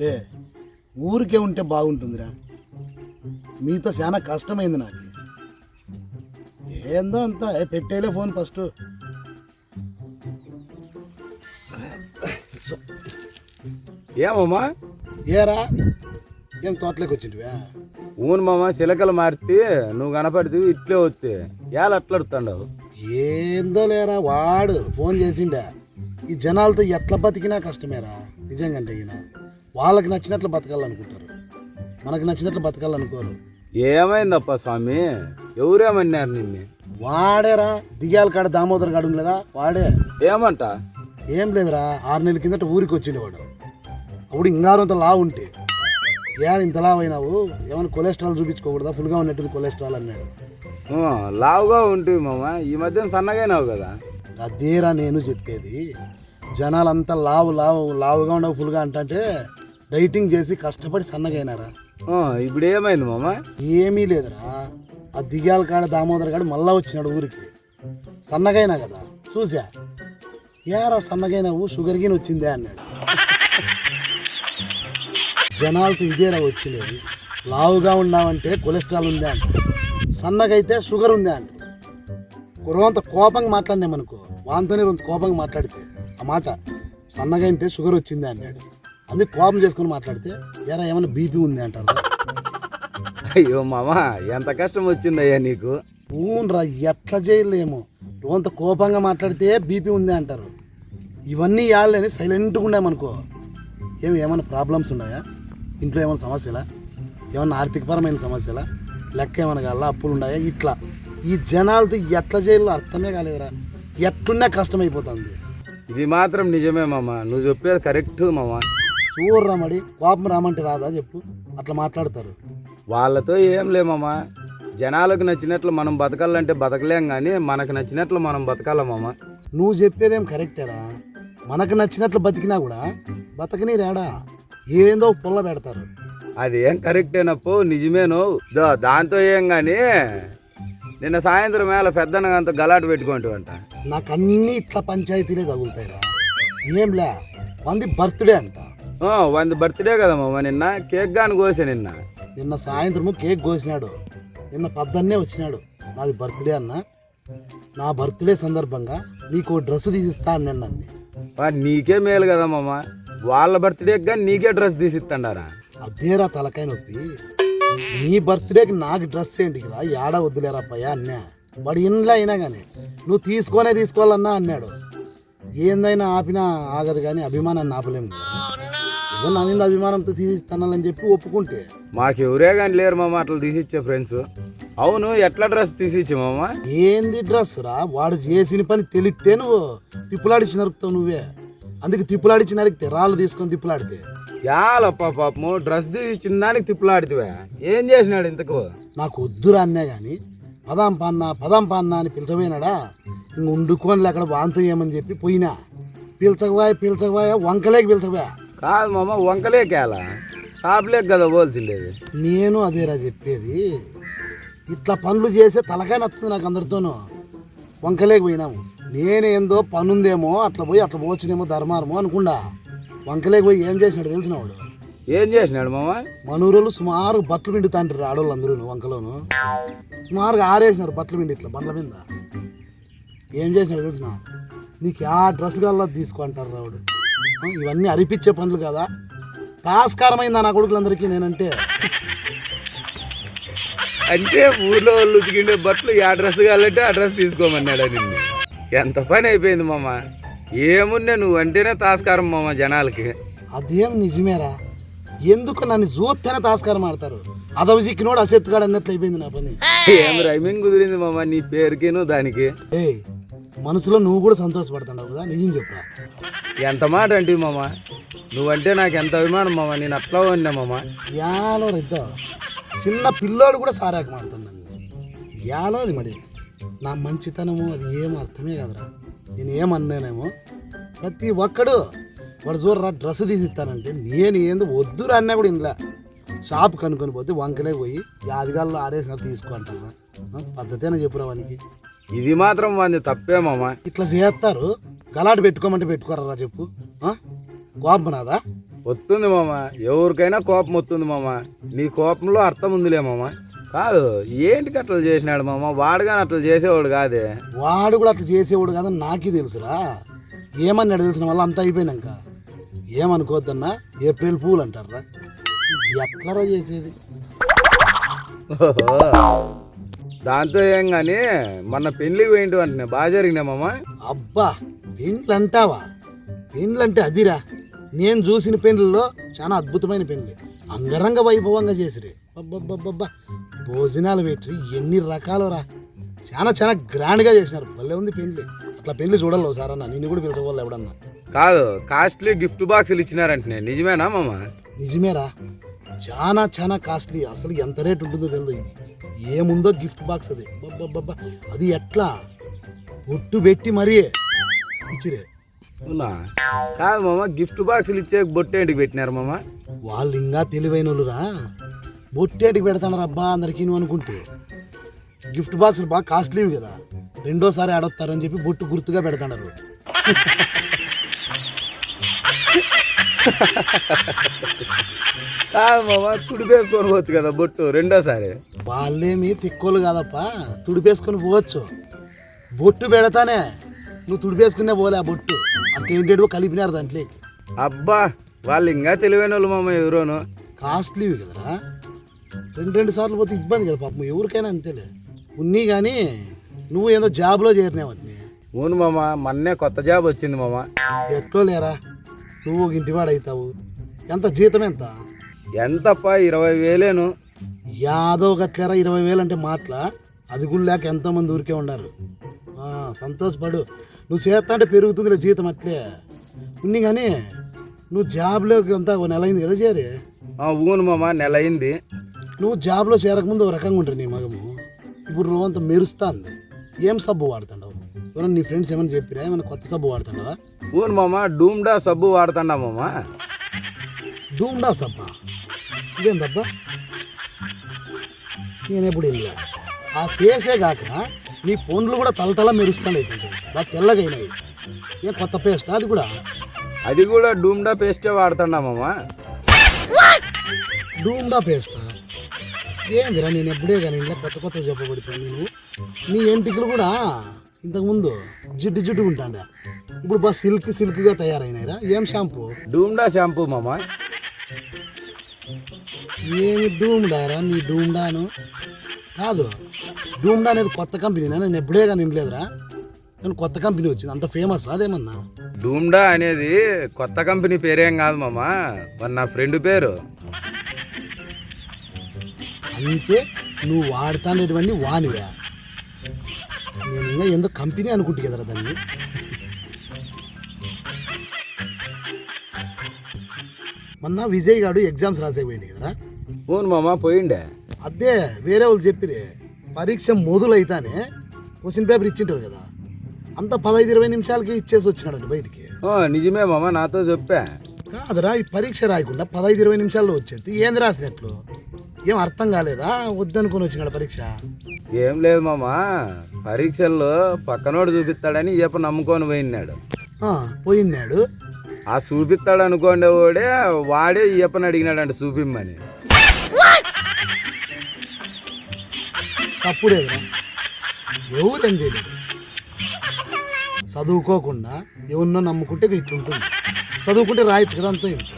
లే ఊరికే ఉంటే బాగుంటుందిరా. మీతో చాలా కష్టమైంది నాకు. ఏందో అంతా పెట్టేలే ఫోన్ ఫస్ట్. ఏమమ్మా? ఏరా ఏం తోటలోకి వచ్చింటివా? ఊను మామ చిలకలు మారితే నువ్వు కనపడితే ఇట్లే వస్తే ఏళ్ళ అట్లాడుతుండవు? ఏందో లేరా వాడు ఫోన్ చేసిండా. ఈ జనాలతో ఎట్లా బతికినా కష్టమేరా నిజంగా ఈయన. వాళ్ళకి నచ్చినట్లు బతకాలనుకుంటారు. మనకి నచ్చినట్లు బతకాలనుకోరు. ఏమైందప్ప స్వామి? ఎవరేమన్నారు నిన్ను? వాడేరా దిగాల కాడ దామోదర్ గాడు లేదా వాడే. ఏమంట? ఏం లేదురా ఆరు నెలల కిందట ఊరికి వచ్చిండు వాడు. అప్పుడు ఇంగారంత లావు ఉంటే. ఏం ఇంత లావు అయినావు? ఏమైనా కొలెస్ట్రాల్ చూపించుకోకూడదా? ఫుల్గా ఉన్నట్టుంది కొలెస్ట్రాల్ అన్నాడు. ఊ, లావుగా ఉంటుంది మామ? ఈ మధ్యన సన్నగైనావు కదా. అదేరా నేను చెప్పేది. జనాలంతా లావు లావు లావుగా ఉండవు ఫుల్గా అంటే డైటింగ్ చేసి కష్టపడి సన్నగైనారా? ఇప్పుడు ఏమైంది మామ? ఏమీ లేదురా. ఆ దిగాల కాడ దామోదర్ గాడు మళ్ళా వచ్చినాడు ఊరికి. సన్నగైనా కదా? చూసా ఏరా సన్నగైనావు? షుగర్ గిన్ వచ్చిందే అన్నాడు. జనాలతో ఇదేరా వచ్చినది లావుగా ఉన్నావంటే కొలెస్ట్రాల్ ఉందే అంట. సన్నగైతే షుగర్ ఉందే అంట. కురవంత కోపంగా మాట్లాడినామనుకో వాంతోనే రొంత కోపంగా మాట్లాడితే ఆ మాట సన్నగా అంటే షుగర్ వచ్చిందే అన్నాడు. అందుకే కోపం చేసుకొని మాట్లాడితే ఏరా ఏమైనా బీపీ ఉంది అంటారు. అయ్యో మామ ఎంత కష్టం వచ్చిందయ్యా నీకు? ఊన్రా ఎట్లా చేయలేము. రోంత కోపంగా మాట్లాడితే బీపీ ఉంది అంటారు. ఇవన్నీ యాళ్ళని సైలెంట్గా ఉన్నామనుకో ఏమి ఏమైనా ప్రాబ్లమ్స్ ఉన్నాయా? ఇంట్లో ఏమైనా సమస్యలా? ఏమైనా ఆర్థికపరమైన సమస్యలా? లెక్క ఏమైనా కావాలా అప్పులు ఉన్నాయా? ఇట్లా. ఈ జనాలతో ఎట్లా చేయాలో అర్థమే కాలేదురా. ఎట్లున్నా కష్టమైపోతుంది. ఇది మాత్రం నిజమే మామ. నువ్వు చెప్పేది కరెక్ట్ మామ. చూడరా మరి కోపం రామంటే రాదా చెప్పు. అట్లా మాట్లాడతారు. వాళ్ళతో ఏం లేమమ్మ జనాలకు నచ్చినట్లు మనం బతకాలంటే బతకలేం కానీ మనకు నచ్చినట్లు మనం బతకాల మామ? నువ్వు చెప్పేదేం కరెక్టేరా మనకు నచ్చినట్లు బతికినా కూడా బతకని రాడా? ఏందో పుల్ల పెడతారు. అది ఏం కరెక్టేనప్పు నిజమేను దో దాంతో ఏం కానీ నిన్న సాయంత్రం వేళ పెద్దనగంత గలాటు పెట్టుకుంటావంట. నాకు అన్ని ఇట్లా పంచాయతీలే తగులుతాయిరా ఏంలే మంది బర్త్డే అంట. వంద బర్త్డే కదా మామ నిన్న కేక్ గాని కోసే నిన్న. నిన్న సాయంత్రము కేక్ కోసినాడు. నిన్న పద్దన్నే వచ్చినాడు. నాది బర్త్డే అన్న. నా బర్త్డే సందర్భంగా నీకు డ్రెస్ తీసిస్తా అని నన్ను నీకే మేలు కదా మామ వాళ్ళ బర్త్డేకి కానీ నీకే డ్రెస్ తీసిస్తాడారా? అదేరా తలకాయ నొప్పి. నీ బర్త్డేకి నాకు డ్రెస్ ఏంటికి రా ఏడా వద్దులేరా పయ్యా అన్నా. వాడు ఇంట్లో అయినా కానీ నువ్వు తీసుకొనే తీసుకోవాలన్నా అన్నాడు. ఏందైనా ఆపినా ఆగదు కానీ అభిమానాన్ని ఆపలేము నా మీద అభిమానంతో తీసిస్తానని చెప్పి ఒప్పుకుంటే. మాకు ఎవరే కానీ లేరు మామ అట్లా తీసిచ్చే ఫ్రెండ్స్ అవును ఎట్లా డ్రెస్ తీసిచ్చే మామ? ఏంది డ్రెస్ రా? వాడు చేసిన పని తెలిస్తే నువ్వు తిప్పులాడిచి నరుకుతావు నువ్వే. అందుకే తిప్పులాడిచి నరికితే రాళ్ళు తీసుకొని తిప్పులాడితే. యాలప్ప పాపము డ్రెస్ తీసి చిన్నానికి తిప్పులాడితే ఏం చేసినాడు ఇంతకు? నాకు వద్దురా అన్నే కానీ పదాం పాన్న పదాం పాన్న అని పిలిచబోయినాడా? ఇంక వండుకొని అక్కడ వాంతం చేయమని చెప్పి పోయినా. పిలిచకపోయా పిలిచకపోయా వంకలేకి పిలిచకపోయా. కాదు మామ వంకలేకేలా షాప్లేకి కదా పోల్సిండేది నేను అదేరా చెప్పేది. ఇట్లా పనులు చేసే తలకాయ నచ్చుతుంది నాకు అందరితోనూ. వంకలేకి పోయినాము. నేనేందో పనుందేమో అట్లా పోయి అట్లా పోవచ్చునేమో ధర్మారమో అనుకుండా వంకలేకి పోయి ఏం చేసినాడు తెలిసిన వాడు? ఏం చేసినాడు మామ? మనూరులు సుమారు బట్టలు పిండుతాంటారు ఆడవాళ్ళు అందరూ వంకలోను. సుమారుగా ఆరేసినారు బట్టలు పిండి ఇట్లా బండ్ల మీద. ఏం చేసినాడు తెలిసిన నీకు ఆ డ్రెస్ కల్లా తీసుకో అంటారు రావుడు ఇవన్నీ అరిపించే పనులు కదా? తాస్కారమైందా నా కొడుకులందరికీ నేనంటే? అంటే ఊర్లో వాళ్ళు ఉతికిండే బట్టలు ఆ డ్రెస్ కావాలంటే ఆ డ్రెస్ తీసుకోమన్నాడు నిన్ను? ఎంత పని అయిపోయింది మామ? ఏమున్నా నువ్వు అంటేనే తాస్కారం మామ జనాలకి. అదేం నిజమేరా? ఎందుకు నన్ను చూస్తేనే తాస్కారం ఆడతారు? అదవి చిక్కినోడు అసెత్తుగాడు అన్నట్లు అయిపోయింది నా పని. ఏం రైమింగ్ కుదిరింది మామ నీ పేరుకిను దానికి? ఏయ్ మనసులో నువ్వు కూడా సంతోషపడుతున్నావు కదా? నిజం చెప్పురా. ఎంత మాట అంటే మామ? నువ్వంటే నాకు ఎంత అభిమానం మామ? నేను అట్లా ఉన్నా మామ. యాలో రిద్ద చిన్న పిల్లోడు కూడా సారాక మాడుతున్నాను యాలో అది మరి. నా మంచితనము అది ఏం అర్థమే కదరా. నేను ఏమన్నానేమో ప్రతి ఒక్కడు వాడు చూడరా డ్రెస్ తీసిస్తానంటే నేను ఏంది వద్దురా అన్నా కూడా ఇంట్లో షాప్ కనుక్కొని పోతే వంకలే పోయి యాదిగాల్లో ఆరేసినట్టు తీసుకో అంటారా. పద్ధతేనా చెప్పురా వానికి? ఇది మాత్రం వాడిని తప్పే మామ. ఇట్లా చేస్తారు. గలాట పెట్టుకోమంటే పెట్టుకోరా చెప్పు? కోపం నాదా వస్తుంది మామ. ఎవరికైనా కోపం వస్తుంది మామ. నీ కోపంలో అర్థం ఉందిలే మామ. కాదు ఏంటికి అట్లా చేసినాడు మామ? వాడుగాని అట్లా చేసేవాడు కాదే. వాడు కూడా అట్లా చేసేవాడు కాదని నాకే తెలుసురా. ఏమన్నాడు తెలిసిన వల్ల అంతా అయిపోయినాక. ఏమనుకోవద్దన్నా? ఏప్రిల్ పూల్ అంటారా? ఎట్లరా చేసేది? ఓహో. దాంతో ఏం కానీ మొన్న పెళ్ళికి పోయింటి అంటే బాగా జరిగినా మామ? అబ్బా పెండ్లు అంటావా పెండ్లు అంటే అదిరా. నేను చూసిన పెండ్లలో చాలా అద్భుతమైన పెండ్లి. అంగరంగ వైభవంగా చేసిరే. అబ్బబ్బబ్బబ్బా. భోజనాలు పెట్టి ఎన్ని రకాలురా. చాలా చాలా గ్రాండ్గా చేసినారు. భలే ఉంది పెండ్లి. అట్లా పెళ్ళి చూడాలి ఒకసారన్నా నిన్ను కూడా పిలుచుకోవాలి ఎవడన్నా. కాదు కాస్ట్లీ గిఫ్ట్ బాక్సులు ఇచ్చినారంటే నిజమేనా మామ? నిజమేరా. చాలా చాలా కాస్ట్లీ అసలు ఎంత రేట్ ఉంటుందో తెలియదు ఏముందో గిఫ్ట్ బాక్స్ అది. అది ఎట్లా? ఒట్టు పెట్టి మరీ ఇచ్చిరే. అవునా? కాదు మామ గిఫ్ట్ బాక్సులు ఇచ్చే బొట్టేంటికి పెట్టినారు మామ? వాళ్ళు ఇంకా తెలివైన వాళ్ళురా బొట్టేటికి పెడతాడు అబ్బా అందరికీ నువ్వు అనుకుంటే. గిఫ్ట్ బాక్సులు బాగా కాస్ట్లీవి కదా. రెండోసారి ఆడొస్తారని చెప్పి బొట్టు గుర్తుగా పెడతాడారు కాదు మామ పోవచ్చు కదా బొట్టు రెండోసారి. వాళ్ళేమి తిక్కోలు కాదప్ప. తుడిపేసుకొని పోవచ్చు. బొట్టు పెడతానే. నువ్వు తుడిపేసుకునే పోలే ఆ బొట్టు. అంతేంటేటో కలిపినారు దాంట్లోకి. అబ్బా వాళ్ళు ఇంకా తెలివైన వాళ్ళు మామ ఎవరోను. కాస్ట్లీవి కదరా. రెండు రెండు సార్లు పోతే ఇబ్బంది కదా పాపం. ఎవరికైనా అంతేలే. ఉన్ని కానీ నువ్వు ఏదో జాబ్లో చేరినావని అవును మామ మొన్నే కొత్త జాబ్ వచ్చింది మామ. ఎట్లో లేరా? నువ్వు ఒక ఇంటివాడు అవుతావు ఎంత జీతం ఎంత? ఎంతప్పా ఇరవై వేలేను. యాదో గట్లేరా ఇరవై వేలు అంటే మాటల? అది కూడా లేక ఎంతోమంది ఊరికే ఉన్నారు. సంతోషపడు. నువ్వు చేస్తా అంటే పెరుగుతుందిలే జీతం అట్లే. ఉన్ని కానీ నువ్వు జాబ్లోకి అంతా ఓ నెల అయింది కదా చేరి అవును మామ నెల అయింది. నువ్వు జాబ్లో చేరకముందు ఒక రకంగా ఉంటుంది నీ మగము. ఇప్పుడు రోజంతా మెరుస్తుంది. ఏం సబ్బు వాడుతుండవు? ఎవరైనా నీ ఫ్రెండ్స్ ఏమైనా చెప్పిరా? ఏమైనా కొత్త సబ్బు వాడుతుండవా? అవును మామ డూమ్డా సబ్బు వాడుతుండా మామ. డూమ్డా సబ్బా? ఇదేందబ్బా? నేను ఎప్పుడు వెళ్ళా ఆ ఫేసే కాక నీ ఫోన్లు కూడా తలతల మెరుస్తున్నాయి కొంచెం బాగా తెల్లగా అయినాయి ఏ కొత్త పేస్ట్? అది కూడా. అది కూడా డూమ్డా పేస్టే వాడుతుండా మామ. డూమ్డా పేస్టా? ఏందిరా నేను ఎప్పుడే కానీ ఇలా కొత్త కొత్త చెప్పబడుతున్నా నేను? నీ ఎంటికలు కూడా ఇంతకుముందు జిడ్డు జిడ్డు ఉంటాండా ఇప్పుడు బాగా సిల్క్ సిల్క్గా తయారైనాయిరా. ఏం షాంపూ? డూమ్డా షాంపూ మామ. ఏమి డూమ్డారా? నీ డూమ్డాను? కాదు. డూమ్డా అనేది కొత్త కంపెనీనా నేను ఎప్పుడే కానీ వినలేదురా నేను కొత్త కంపెనీ వచ్చింది. అంత ఫేమస్ అదేమన్నా? డూమ్డా అనేది కొత్త కంపెనీ పేరేం కాదు మామ. మరి నా ఫ్రెండ్ పేరు. అంటే నువ్వు వాడుతానేటివన్నీ వానివా. నేను ఇంకా ఎంతో కంపెనీ అనుకుంటు కదరా దాన్ని. మొన్న విజయ్ గాడు ఎగ్జామ్స్ రాసే పోయింది కదరా. అవును మామ పోయిండే. అదే వేరే వాళ్ళు చెప్పిరే పరీక్ష మొదలైతానే క్వశ్చన్ పేపర్ ఇచ్చింటారు కదా అంత పదహైదు ఇరవై నిమిషాలకి ఇచ్చేసి వచ్చినాడంట బయటికి. ఓ, నిజమే మామ నాతో చెప్పా. కాదురా ఈ పరీక్ష రాయకుండా పదహైదు ఇరవై నిమిషాల్లో వచ్చేది ఏంది రాసినట్లు? ఏం అర్థం కాలేదా? వద్దనుకొని వచ్చినాడు పరీక్ష. ఏం లేదు మామ పరీక్షల్లో పక్కనోడు చూపిస్తాడని ఈయప్ప నమ్ముకొని పోయినాడు పోయినాడు ఆ చూపిస్తాడు అనుకోండి వాడే వాడే ఈయప్పని అడిగినాడంట చూపిమ్మని. తప్పుడేదిరా ఎవరేం చేయలేదు చదువుకోకుండా ఎవరినో నమ్ముకుంటే ఇట్లుంటుంది. చదువుకుంటే రాయొచ్చు కదా అంతా ఇంత.